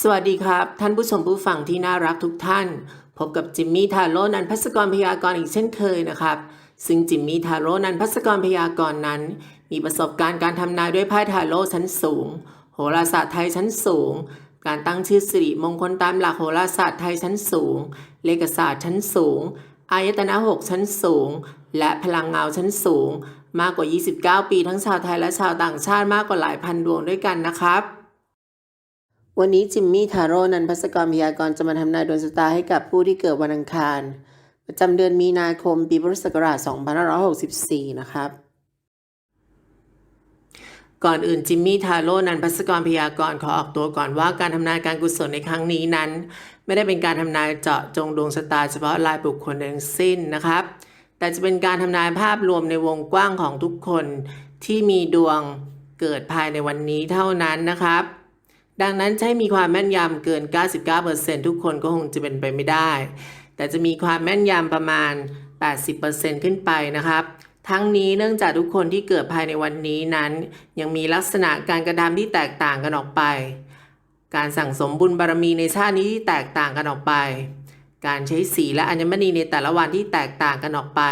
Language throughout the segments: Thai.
สวัสดีครับ ท่านผู้ชมผู้ฟังที่น่ารักทุกท่าน พบกับจิมมี่ทาโร่นันพัสกรพยากรณ์อีกเช่นเคยนะครับ ซึ่งจิมมี่ทาโร่นันพัสกรพยากรณ์นั้น มีประสบการณ์การทำนายด้วยไพ่ทาโร่ชั้นสูง โหราศาสตร์ไทยชั้นสูง การตั้งชื่อสิริมงคลตามหลักโหราศาสตร์ไทยชั้นสูง เลขศาสตร์ชั้นสูง อายตนะหกชั้นสูง และพลังเงาชั้นสูง มากกว่า 29 ปีทั้งชาวไทยและชาวต่างชาติมากกว่าหลายพันดวงด้วยกันนะครับ วันนี้จิมมี่ทาโร่นันพัสกรพยากรจะมาทำนายดวงชะตาให้กับผู้ที่เกิดวันอังคาร ประจำเดือนมีนาคมปีพุทธศักราช 2564 นะครับ ก่อนอื่นจิมมี่ทาโร่นันพัสกรพยากรขอออกตัวก่อนว่าการทำนายการกุศลในครั้งนี้นั้น ไม่ได้เป็นการทำนายเจาะจงดวงชะตาเฉพาะรายบุคคลทั้งสิ้นนะครับ แต่จะเป็นการทำนายภาพรวมในวงกว้างของทุกคนที่มีดวงเกิดภายในวันนี้เท่านั้นนะครับ ดังนั้นให้มีความแม่นยำเกิน 99%ทุกคนก็คงจะเป็นไปไม่ได้ แต่จะมีความแม่นยำประมาณ 80%ขึ้นไปนะครับ ทั้งนี้เนื่องจากทุกคนที่เกิดภายในวันนี้นั้น ยังมีลักษณะการกระทำที่แตกต่างกันออกไป การสั่งสมบุญบารมีในชาตินี้ที่แตกต่างกันออกไป การใช้สีและอัญมณีในแต่ละวันที่แตกต่างกันออกไป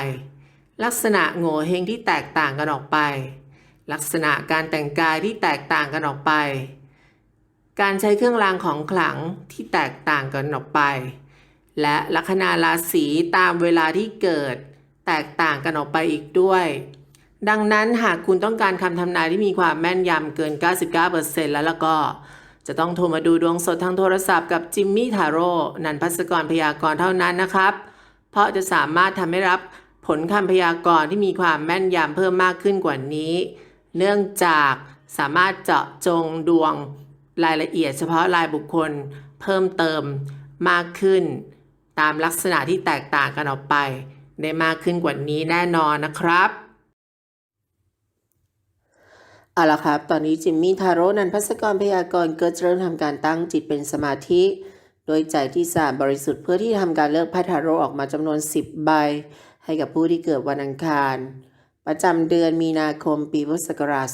ลักษณะโง่เฮงที่แตกต่างกันออกไป ลักษณะการแต่งกายที่แตกต่างกันออกไป การใช้เครื่องรางของขลังที่แตกต่างกันออกไป และลัคนาราศีตามเวลาที่เกิดแตกต่างกันออกไปอีกด้วย ดังนั้นหากคุณต้องการคำทำนายที่มีความแม่นยำเกิน 99%แล้วแล้วก็จะต้องโทรมาดูดวงสดทางโทรศัพท์กับจิมมี่ทาโร่นันพัสกรพยากรณ์เท่านั้นนะครับ เพราะจะสามารถทำให้รับผลคำพยากรณ์ที่มีความแม่นยำเพิ่มมากขึ้นกว่านี้ เนื่องจากสามารถเจาะจงดวง รายละเอียดเฉพาะรายบุคคลเพิ่มเติมมากขึ้น ตามลักษณะที่แตกต่างกันออกไป ได้มากขึ้นกว่านี้แน่นอนนะครับเอาละครับ ตอนนี้จิมมี่ทาโร่นันพัสกรพยากรณ์ก็จะเริ่มทำการตั้งจิตเป็นสมาธิ โดยใจที่สะอาดบริสุทธิ์เพื่อที่ทำการเลือกไพ่ทาโร่ออกมาจำนวน 10 ใบ ให้กับผู้ที่เกิดวันอังคาร ประจำเดือนมีนาคมปีพุทธศักราช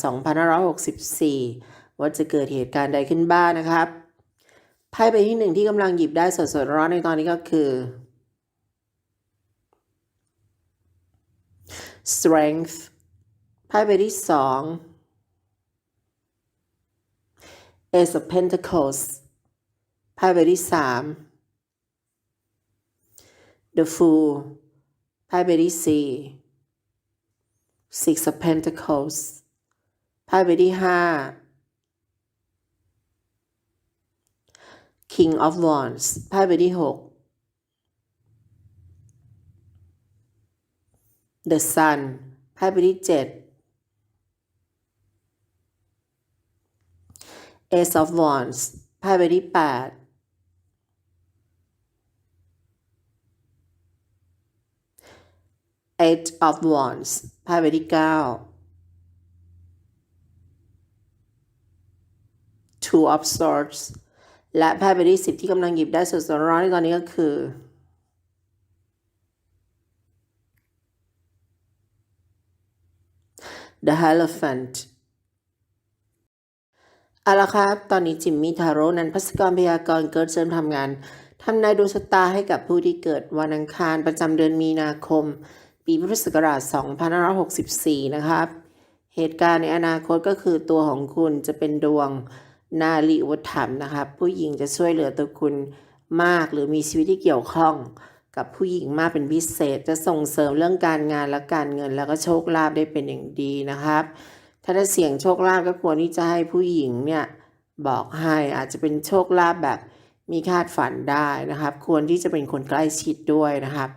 2564 ว่าจะเกิดเหตุการณ์ใดขึ้นบ้างนะครับไพ่ใบที่หนึ่งที่กำลังหยิบได้สดๆร้อนในตอนนี้ก็คือ strength ไพ่ใบที่สอง Ace of Pentacles ไพ่ใบที่สาม The Fool ไพ่ใบที่สี่ Six of Pentacles ไพ่ใบที่ห้า King of Wands ไพ่ใบที่หก The Sun ไพ่ใบที่เจ็ด Ace of Wands ไพ่ใบที่แปด Eight of Wands ไพ่ใบที่เก้า Two of Swords และไพ่ใบที่สิบที่กำลังหยิบได้สดๆร้อนในตอนนี้ก็คือ The Hierophant เอาละครับ ตอนนี้จิมมี่ทาโร่นันพัสกรพยากรณ์เกิดเริ่มทำงานทำนายดวงชะตาให้กับผู้ที่เกิดวันอังคารประจำเดือนมีนาคม ปีพุทธศักราช 2564 นะครับ เหตุการณ์ในอนาคตก็คือตัวของคุณจะเป็นดวง นาลีอุปถัมนะครับผู้หญิงจะช่วยเหลือตัวคุณมากหรือมีชีวิตที่เกี่ยวข้อง กับผู้หญิงมากเป็นพิเศษ จะส่งเสริมเรื่องการงานและการเงินแล้วก็โชคลาภได้เป็นอย่างดีนะครับ ถ้าได้เสี่ยงโชคลาภก็ควรที่จะให้ผู้หญิงเนี่ยบอกให้อาจจะเป็นโชคลาภแบบมีคาดฝันได้นะครับ ควรที่จะเป็นคนใกล้ชิดด้วยนะครับ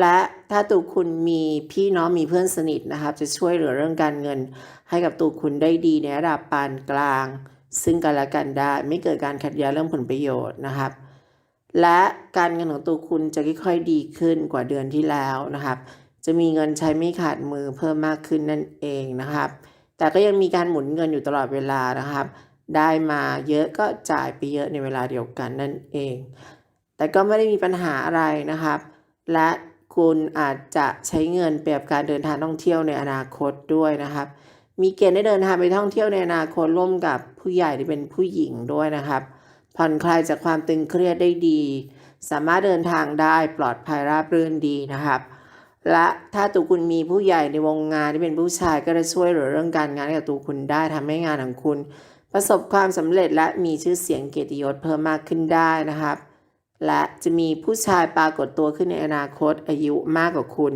และถ้าตัวคุณมีพี่น้องมีเพื่อนสนิทนะครับ จะช่วยเหลือเรื่องการเงินให้กับตัวคุณได้ดีในระดับปานกลาง ซึ่งกันและกันได้ไม่เกิดการขัดแย้งเรื่องผลประโยชน์นะครับ และการเงินของตัวคุณจะค่อยๆดีขึ้นกว่าเดือนที่แล้วนะครับ จะมีเงินใช้ไม่ขาดมือเพิ่มมากขึ้นนั่นเองนะครับ แต่ก็ยังมีการหมุนเงินอยู่ตลอดเวลานะครับ ได้มาเยอะก็จ่ายไปเยอะในเวลาเดียวกันนั่นเอง แต่ก็ไม่ได้มีปัญหาอะไรนะครับ และคุณอาจจะใช้เงินเปรียบการเดินทางท่องเที่ยวในอนาคตด้วยนะครับ มีเกณฑ์ได้เดินทางไปท่องเที่ยวในอนาคตร่วมกับผู้ใหญ่ที่เป็นผู้หญิงด้วยนะครับ ผ่อนคลายจากความตึงเครียดได้ดี สามารถเดินทางได้ปลอดภัยราบรื่นดีนะครับ และถ้าตัวคุณมีผู้ใหญ่ในวงงานที่เป็นผู้ชายก็จะช่วยเหลือเรื่องการงานกับตัวคุณได้ทำให้งานของคุณ ประสบความสำเร็จและมีชื่อเสียงเกียรติยศเพิ่มมากขึ้นได้นะครับ และจะมีผู้ชายปรากฏตัวขึ้นในอนาคตอายุมากกว่าคุณ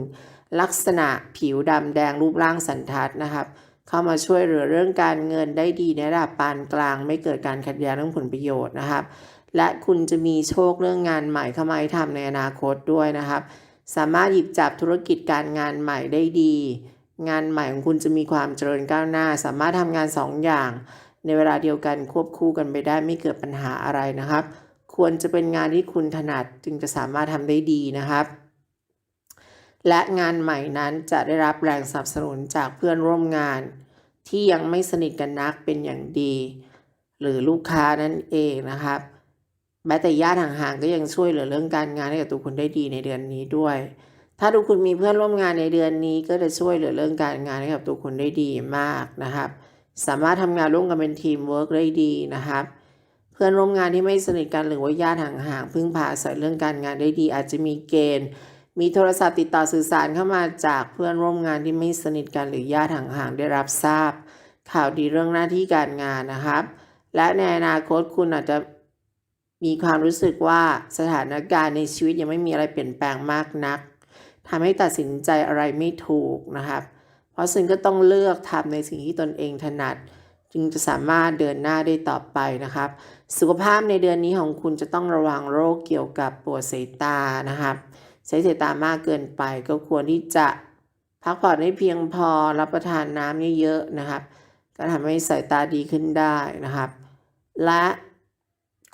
ลักษณะผิวดำแดงรูปร่างสันทัดนะครับ เข้ามาช่วยเหลือเรื่องการเงินได้ดีในระดับปานกลาง ไม่เกิดการขัดแย้งเรื่องผลประโยชน์นะครับ และคุณจะมีโชคเรื่องงานใหม่เข้ามาให้ทำในอนาคตด้วยนะครับ สามารถหยิบจับธุรกิจการงานใหม่ได้ดี งานใหม่ของคุณจะมีความเจริญก้าวหน้า สามารถทำงานสองอย่าง ในเวลาเดียวกันควบคู่กันไปได้ไม่เกิดปัญหาอะไรนะครับ ควรจะเป็นงานที่คุณถนัดจึงจะสามารถทำได้ดีนะครับ และงานใหม่นั้นจะได้รับแรงสนับสนุนจากเพื่อนร่วมงาน ที่ยังไม่สนิทกันนักเป็นอย่างดี หรือลูกค้านั่นเองนะครับแม้แต่ญาติห่างๆก็ยังช่วยเหลือเรื่องการงานให้กับตัวคุณได้ดีในเดือนนี้ด้วย ถ้าทุกคุณมีเพื่อนร่วมงานในเดือนนี้ ก็จะช่วยเหลือเรื่องการงานให้กับตัวคุณได้ดีมากนะครับ สามารถทำงานร่วมกันเป็นทีมเวิร์กได้ดีนะครับ เพื่อนร่วมงานที่ไม่สนิทกันหรือว่าญาติห่างๆพึ่งพาอาศัยเรื่องการงานได้ดี อาจจะมีเกณฑ์ มีโทรศัพท์ติดต่อสื่อสารเข้ามาจากเพื่อนร่วมงานที่ไม่สนิทกันหรือญาติห่างๆได้รับทราบ ข่าวดีเรื่องหน้าที่การงานนะครับ และในอนาคตคุณอาจจะมีความรู้สึกว่าสถานการณ์ในชีวิตยังไม่มีอะไรเปลี่ยนแปลงมากนักทำให้ตัดสินใจอะไรไม่ถูกนะครับ เพราะซึ่งก็ต้องเลือกทำในสิ่งที่ตนเองถนัด จึงจะสามารถเดินหน้าได้ต่อไปนะครับ สุขภาพในเดือนนี้ของคุณจะต้องระวังโรคเกี่ยวกับปวดสายตานะครับ ใช้สายตามากเกินไปก็ควรที่จะพักผ่อนให้เพียงพอรับประทานน้ำเยอะๆนะครับ ก็ทำให้สายตาดีขึ้นได้นะครับ และ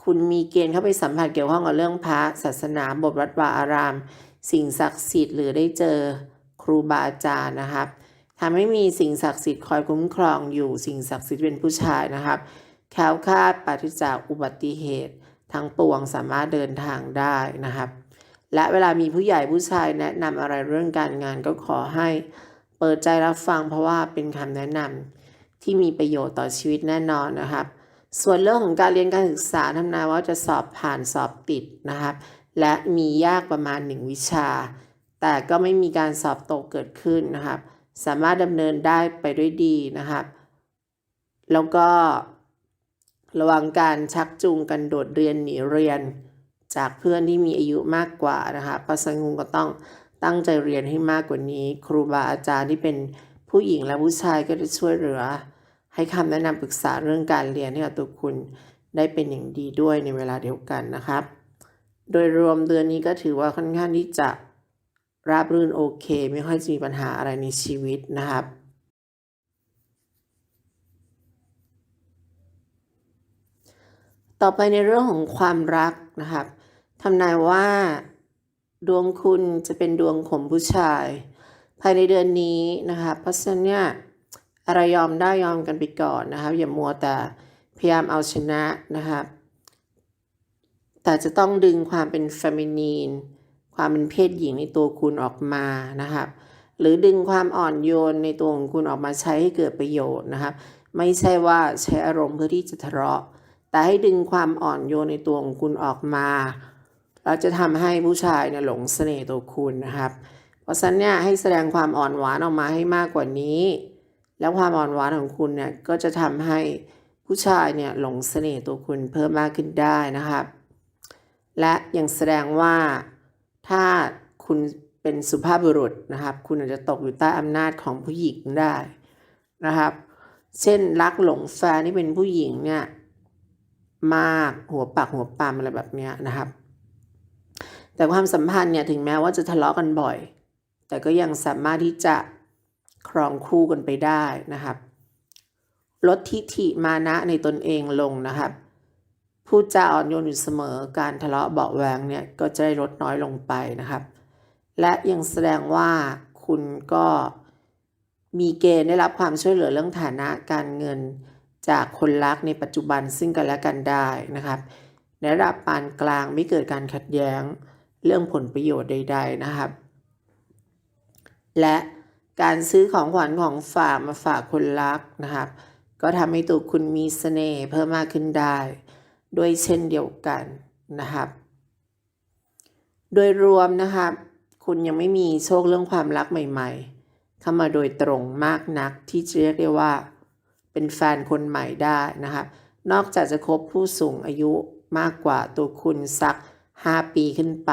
คุณมีเกณฑ์เข้าไปสัมผัสเกี่ยวข้องกับเรื่องพระศาสนาบทวัดวาอาราม สิ่งศักดิ์สิทธิ์หรือได้เจอครูบาอาจารย์นะครับทำให้มีสิ่งศักดิ์สิทธิ์คอยคุ้มครองอยู่สิ่งศักดิ์สิทธิ์เป็นผู้ชายนะครับแคล้วคลาดปราศจากอุบัติเหตุ ทั้งปวงสามารถเดินทางได้นะครับ และเวลามีผู้ใหญ่ผู้ชายแนะนำอะไรเรื่องการงานก็ขอให้ เปิดใจรับฟังเพราะว่าเป็นคำแนะนำที่มีประโยชน์ต่อชีวิตแน่นอนนะครับส่วนเรื่องของการเรียนการศึกษาทำนายว่าจะสอบผ่านสอบติดนะครับ และมียากประมาณ 1 วิชา แต่ก็ไม่มีการสอบตกเกิดขึ้นนะครับ สามารถดำเนินได้ไปด้วยดีนะครับ แล้วก็ระวังการชักจูงกันโดดเรียนหนีเรียน จากเพื่อนที่มีอายุมากกว่านะคะปัสงุงก็ต้องตั้งใจเรียนให้มากกว่านี้ ครูบาอาจารย์ที่เป็นผู้หญิงและผู้ชายก็จะช่วยเหลือ ให้คำแนะนำปรึกษาเรื่องการเรียนให้กับตัวคุณได้เป็นอย่างดีด้วยในเวลาเดียวกันนะครับ โดยรวมเดือนนี้ก็ถือว่าค่อนข้างที่จะราบรื่นโอเค ไม่ค่อยจะมีปัญหาอะไรในชีวิตนะครับต่อไปในเรื่องของความรักนะครับ ทำนายว่า ดวงคุณจะเป็นดวงของผู้ชาย ภายในเดือนนี้นะครับเพราะฉะนั้นเนี่ยอะไรยอมได้ยอมกันไปก่อนนะครับอย่ามัวแต่พยายามเอาชนะนะครับแต่จะต้องดึงความเป็นเฟมินีน ความเป็นเพศหญิงในตัวคุณออกมานะครับหรือดึงความอ่อนโยนในตัวของคุณออกมาใช้ให้เกิดประโยชน์นะครับไม่ใช่ว่าใช้อารมณ์เพื่อที่จะทะเลาะ แต่ให้ดึงความอ่อนโยนในตัวของคุณออกมา เราจะทำให้ผู้ชายเนี่ยหลงเสน่ห์ตัวคุณนะครับ เพราะฉะนั้นเนี่ยให้แสดงความอ่อนหวานออกมาให้มากกว่านี้ แล้วความอ่อนหวานของคุณเนี่ยก็จะทำให้ผู้ชายเนี่ยหลงเสน่ห์ตัวคุณเพิ่มมากขึ้นได้นะครับ และยังแสดงว่าถ้าคุณเป็นสุภาพบุรุษนะครับ คุณอาจจะตกอยู่ใต้อำนาจของผู้หญิงได้นะครับ เช่นรักหลงแฟนที่เป็นผู้หญิงเนี่ยมากหัวปากหัวปามอะไรแบบเนี้ยนะครับ แต่ความสัมพันธ์เนี่ยถึงแม้ว่าจะทะเลาะกันบ่อย แต่ก็ยังสามารถที่จะครองคู่กันไปได้นะครับ ลดทิฐิมานะในตนเองลงนะครับ พูดจาอ่อนโยนอยู่เสมอการทะเลาะเบาแวงเนี่ยก็จะได้ลดน้อยลงไปนะครับ และยังแสดงว่าคุณก็มีเกณฑ์ได้รับความช่วยเหลือเรื่องฐานะการเงินจากคนรักในปัจจุบันซึ่งกันและกันได้นะครับ ในระดับปานกลางไม่เกิดการขัดแย้ง เรื่องผลประโยชน์ใด ๆนะครับ และการซื้อของขวัญของฝากมาฝากคนรักนะครับ ก็ทำให้ตัวคุณมีเสน่ห์เพิ่มมากขึ้นได้ด้วยเช่นเดียวกันนะครับ โดยรวมนะครับ คุณยังไม่มีโชคเรื่องความรักใหม่ๆ เข้ามาโดยตรงมากนักที่จะเรียกได้ว่า เป็นแฟนคนใหม่ได้นะครับ นอกจากจะคบผู้สูงอายุมากกว่าตัวคุณสัก 5 ปีขึ้นไป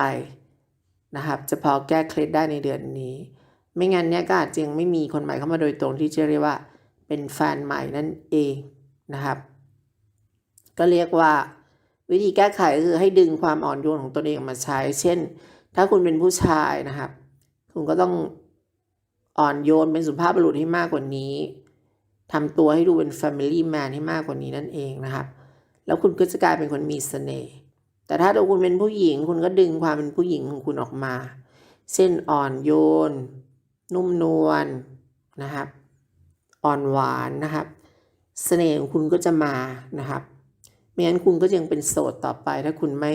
นะครับจะพอแก้เคล็ดได้ในเดือนนี้ ไม่งั้นเนี่ยก็อาจจะยังไม่มีคนใหม่เข้ามาโดยตรงที่จะเรียกว่าเป็นแฟนใหม่นั่นเองนะครับ ก็เรียกว่าวิธีแก้ไขก็คือให้ดึงความอ่อนโยนของตนเองมาใช้ เช่น ถ้าคุณเป็นผู้ชายนะครับ คุณก็ต้องอ่อนโยนเป็นสุภาพบุรุษให้มากกว่านี้ทำตัวให้ดูเป็น Family Man ให้มากกว่านี้นั่นเองนะครับ แล้วคุณก็จะกลายเป็นคนมีเสน่ห์ แต่ถ้าตัวคุณเป็นผู้หญิง คุณก็ดึงความเป็นผู้หญิงของคุณออกมาเช่นอ่อนโยน นุ่มนวลนะครับ อ่อนหวานนะครับเสน่ห์ของคุณก็จะมานะครับไม่งั้นคุณก็ยังเป็นโสดต่อไป ถ้าคุณไม่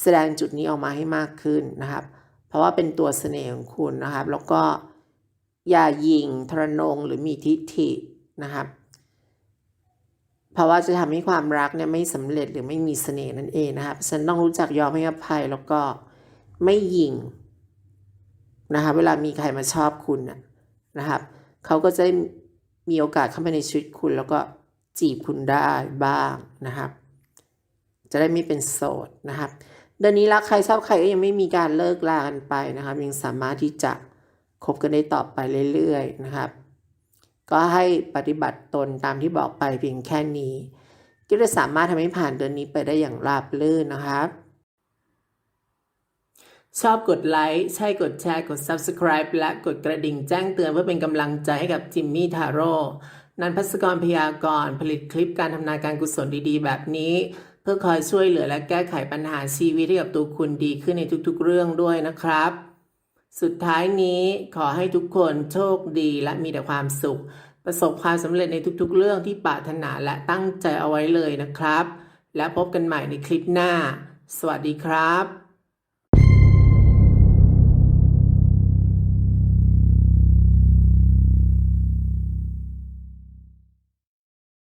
แสดงจุดนี้ออกมาให้มากขึ้นนะครับ เพราะว่าเป็นตัวเสน่ห์ของคุณนะครับ แล้วก็อย่ายิงทรนงหรือมีทิฐินะครับ เพราะว่าจะทำให้ความรักเนี่ยไม่สำเร็จหรือไม่มีเสน่ห์นั่นเองนะครับฉันต้องรู้จักยอมให้อภัยแล้วก็ไม่ยิงนะครับเวลามีใครมาชอบคุณนะครับเขาก็จะได้มีโอกาสเข้ามาในชีวิตคุณ แล้วก็จีบคุณได้บ้างนะครับ จะได้ไม่เป็นโสดนะครับเดือนนี้รักใครชอบใครก็ยังไม่มีการเลิกลากันไปนะครับ ยังสามารถที่จะคบกันได้ต่อไปเรื่อยๆนะครับ ก็ให้ปฏิบัติตนตามที่บอกไปเพียงแค่นี้ก็จะสามารถทำให้ผ่านเดือนนี้ไปได้อย่างราบรื่นนะครับ ชอบกดไลค์ ใช่กดแชร์ กด Subscribe และกดกระดิ่งแจ้งเตือนเพื่อเป็นกำลังใจให้กับจิมมี่ทาโร่นันพัสกรพยากรณ์ผลิตคลิปการทำนายการกุศลดีๆ แบบนี้ เพื่อคอยช่วยเหลือและแก้ไขปัญหาชีวิตให้กับตัวคุณดีขึ้นในทุกๆเรื่องด้วยนะครับ สุดท้ายนี้ขอให้ทุกคนโชคดีและมีแต่ความสุข ประสบความสำเร็จในทุกๆ เรื่องที่ปรารถนาและตั้งใจเอาไว้เลยนะครับ และพบกันใหม่ในคลิปหน้า สวัสดีครับ